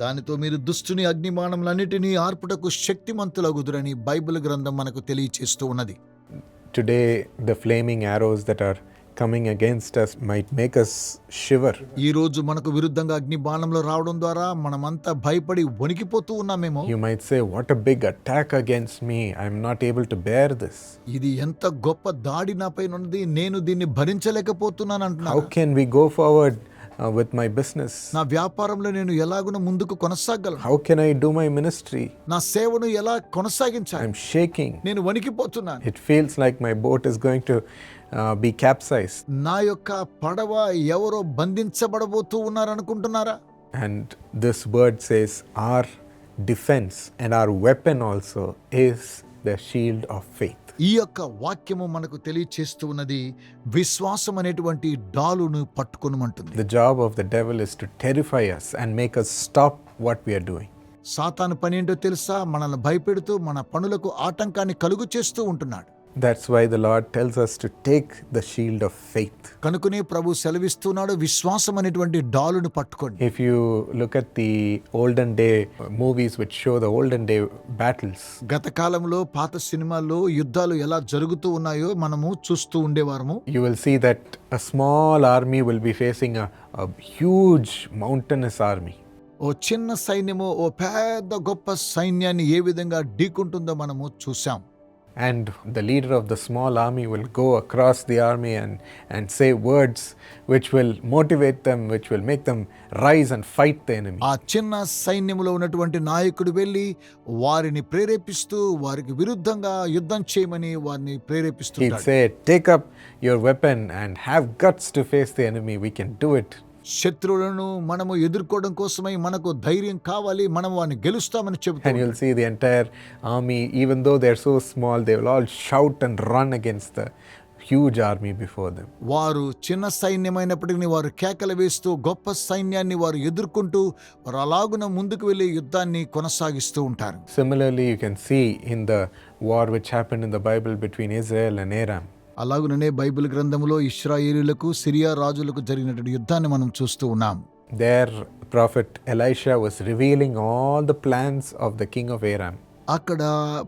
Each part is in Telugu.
దానితో మీరు దుష్టుని అగ్నిమానములన్నిటినీ ఆర్పుటకు శక్తిమంతులగుదురని బైబిల్ గ్రంథం మనకు తెలియచేస్తూ ఉన్నది Today, the flaming arrows that are coming against us might make us shiver. ఈ రోజు మనకు విరుద్ధంగా అగ్ని బాణంలో రావడం ద్వారా మనమంతా భయపడి వణికిపోతూ ఉన్నామేమో You might say, What a big attack against me! I'm not able to bear this. ఇది ఎంత గొప్ప దాడి నాపై ఉన్నది నేను దీన్ని భరించలేకపోతున్నాను How అంటున్నాను can we go forward uh, with my business? నా వ్యాపారంలో నేను ఎలాగున ముందుకు కొనసాగలను How can I do my ministry? నా సేవను ఎలా కొనసాగించాలి I'm shaking. నేను వణికిపోతున్నాను It feels like my boat is going to uh, be capsized. నా యొక్క పడవ ఎవరో బంధించబడబోతూ ఉన్నారనుకుంటున్నారా And this word says, Our defense and our weapon also is the shield of faith. ఈ యొక్క వాక్యము మనకు తెలియచేస్తూ ఉన్నది విశ్వాసం అనేటువంటి డాలును పట్టుకొనమంటుంది. Job of the devil is to terrify us and make us stop what we are doing. సాతాను పని ఏంటో తెలుసా? మనల్ని భయపెడుతూ మన పనులకు ఆటంకాన్ని కలుగు చేస్తూ ఉంటున్నాడు. That's why the Lord tells us to take the shield of faith. కనుకనే ప్రభు సెలవిస్తున్నాడు విశ్వాసం అనేటువంటి డాలును పట్టుకోండి If you look at the olden day movies which show the olden day battles, గత కాలంలో పాత సినిమాల్లో యుద్ధాలు ఎలా జరుగుతూ ఉన్నాయో మనము చూస్తూ ఉండేవారము you will see that a small army will be facing a, a huge mountainous army. ఓ చిన్న సైన్యము ఓ పెద్ద గొప్ప సైన్యాన్ని ఏ విధంగా ఢీకుంటుందో మనము చూసాం And the leader of the small army will go across the army and, and say words which will motivate them, which will make them rise and fight the enemy. ఆ చిన్న సైన్యములో ఉన్నటువంటి నాయకుడు వెళ్ళి వారిని ప్రేరేపిస్తూ వారికి విరుద్ధంగా యుద్ధం చేయమని వారిని He'd ప్రేరేపిస్తుంటాడు say, Take up your weapon and have guts to face the enemy. We can do it. శత్రువులను మనము ఎదుర్కోవడం కోసమై మనకు ధైర్యం కావాలి మనం వాడిని గెలుస్తామని చెప్తాను you'll the entire army even though they so small they will all shout and run against the huge army before them వారు చిన్న సైన్యమైనప్పటికీ వారు కేకలు వేస్తూ గొప్ప సైన్యాన్ని వారు ఎదుర్కొంటూ వారు అలాగున ముందుకు వెళ్ళి యుద్ధాన్ని కొనసాగిస్తూ ఉంటారు. Similarly you can see in the war which happen in the Bible between Israel and Aram అలాగుననే బైబిల్ గ్రంథంలో ఇస్రాయేలులకు సిరియా రాజులకు జరిగినటువంటి యుద్ధాన్ని మనం చూస్తూ ఉన్నాం. There prophet Elisha was revealing all the plans of the king of Aram అక్కడ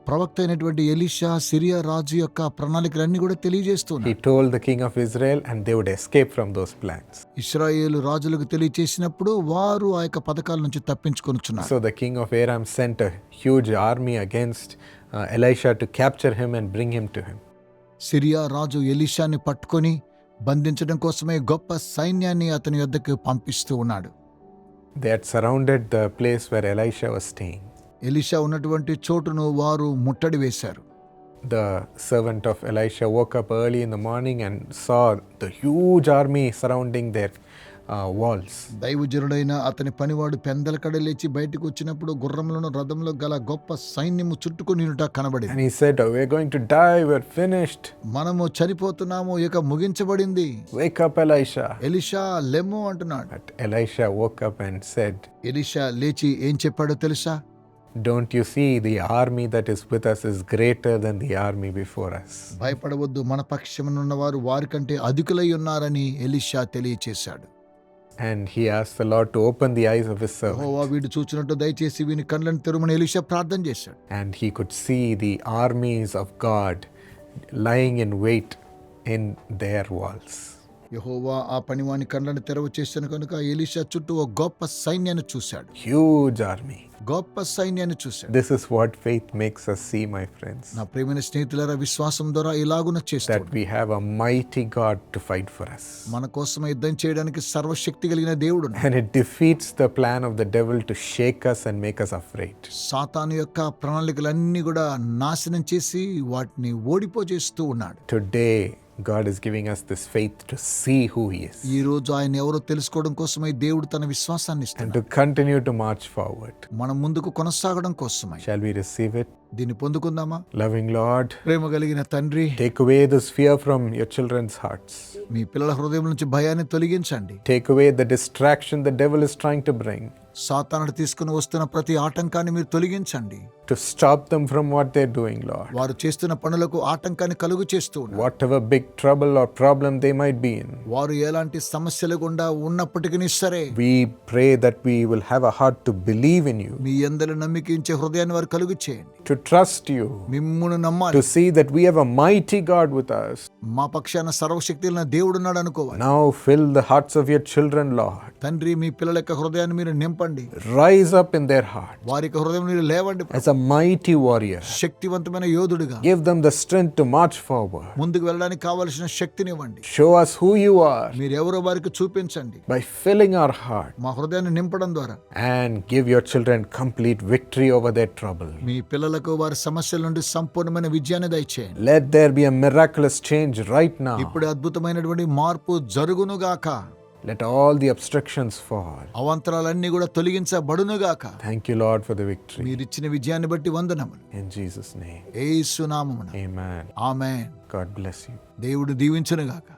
ప్రవక్త అయినటువంటి ఎలిషా సిరియా రాజు యొక్క ప్రణాళికలన్నీ కూడా తెలియజేస్తూ he the king of Israel and would escape from those plans Israel రాజులకు తెలియజేసినప్పుడు వారు ఆ యొక్క పథకాల నుంచి తప్పించుకొనుచున్నారు so the king of Aram sent huge army against Elisha to capture him and bring him to him Syria రాజు ఎలీషాని పట్టుకొని బంధించడం కోసమే గొప్ప సైన్యాన్ని అతని యొద్దకు పంపిస్తూ ఉన్నాడు They had surrounded the place where Elisha was staying. Elisha ఉన్నటువంటి చోటును వారు ముట్టడి వేశారు The servant of Elisha woke up early in the morning and saw the huge army surrounding their walls. దైవజనుడైన అతని పనివాడు పెందలకడ లేచి బయటకు వచ్చినప్పుడు గుర్రములను రథంలో గల గొప్ప సైన్యము చుట్టుకొని కనబడింది And he said, oh, We're going to die, we're finished. మనము చనిపోతున్నాము ఇక ముగించబడింది Wake up, Elisha. ఎలిషా లెమ్ము అంటున్నాడు But Elisha woke up and said, Elisha లేచి ఏం చెప్పాడో తెలుసా Don't you see the army that is with us is greater than the army before us? భయపడవద్దు మన పక్షమునున్న వారు వారికంటే అధికులై ఉన్నారని ఎలిషా తెలియచేశాడు And he asked the Lord to open the eyes of his servant. యెహోవా వీడు చూచినట్టు దయచేసి వీని కళ్ళని తెరుమని ఎలిషా ప్రార్థన చేశాడు And he could see the armies of God lying in wait in their walls. యెహోవా ఆ పనివాని కళ్ళని తెరవ చేశాను కనుక ఎలిషా చుట్టూ ఒక గొప్ప సైన్యాన్ని చూశాడు Huge army. గొప్ప సైన్యాన్ని చూశాడు This is what faith makes us see, my friends. నా ప్రియమైన స్నేహితులారా విశ్వాసం ద్వారా ఇలాగున చేస్తాడు That we have a mighty God to fight for us. మన కోసం యుద్ధం చేయడానికి సర్వశక్తి కలిగిన దేవుడు ఉన్నాడు. And it defeats the plan of the devil to shake us and make us afraid. సాతాను యొక్క ప్రణాళికలన్నీ కూడా నాశనం చేసి వాటిని ఓడిపోజేస్తూ ఉన్నాడు Today, God is giving us this faith to see who He is ఈ రోజు ఆయన ఎవరో తెలుసుకోవడం కోసమై దేవుడు తన విశ్వాసాన్ని and ఇస్తున్నాడు to continue to march forward. మనం ముందుకు కొనసాగడం కోసమై Shall we receive it? దీన్ని పొందుకుందామా Loving Lord, ప్రేమ కలిగిన తండ్రి take away this fear from your children's hearts. మీ పిల్లల హృదయం నుంచి భయాన్ని తొలగించండి Take away the distraction the devil is trying to bring సాతానుడు తీసుకుని వస్తున్న ప్రతి ఆటంకాన్ని మీరు తొలగించండి to stop them from what they're doing, Lord. వారు చేస్తున్న పనులకు ఆటంకాన్ని కలుగు చేస్తూ ఉన్నారు Whatever big trouble or problem they might be in, వారు ఎలాంటి సమస్యలు గుండా ఉన్నప్పటికీ సరే we pray that we will have a heart to believe in you, మీ అందరి నమ్మికించే హృదయాన్ని వారు కలుగు చేయండి to trust you, మిమ్మును నమ్మాలి to see that we have a mighty God with us. మా పక్షాన సర్వశక్తి దేవుడున్నాడు అనుకోవాలి Now fill the hearts of your children, Lord. తండ్రి మీ పిల్లల యొక్క హృదయాన్ని మీరు నింపండి Rise up in their heart వారి యొక్క హృదయం మీరు లేవండి as a mighty warrior. శక్తివంతమైన యోధుడిగా Give them the strength to march forward. ముందుకు వెళ్ళడానికి కావలసిన శక్తిని ఇవ్వండి Show us who you are మీరు ఎవరో వారికి చూపించండి by filling our heart మా హృదయాన్ని నింపడం ద్వారా and give your children complete victory over their trouble. మీ పిల్లలకు వారి సమస్యల నుండి సంపూర్ణమైన విజయాన్ని దయచేయండి Let there be a miraculous change right now. ఇప్పుడు అద్భుతమైనటువంటి మార్పు జరుగునుగాక Let all the obstructions fall. అవంతరాలన్నీ కూడా తొలగించబడునుగాక Thank you, Lord, for the victory. మీరిచ్చిన విజయాన్ని బట్టి వందనములు In Jesus' name. ఏసునామమున Amen. ఆమె God bless you. దేవుడు దీవించునుగాక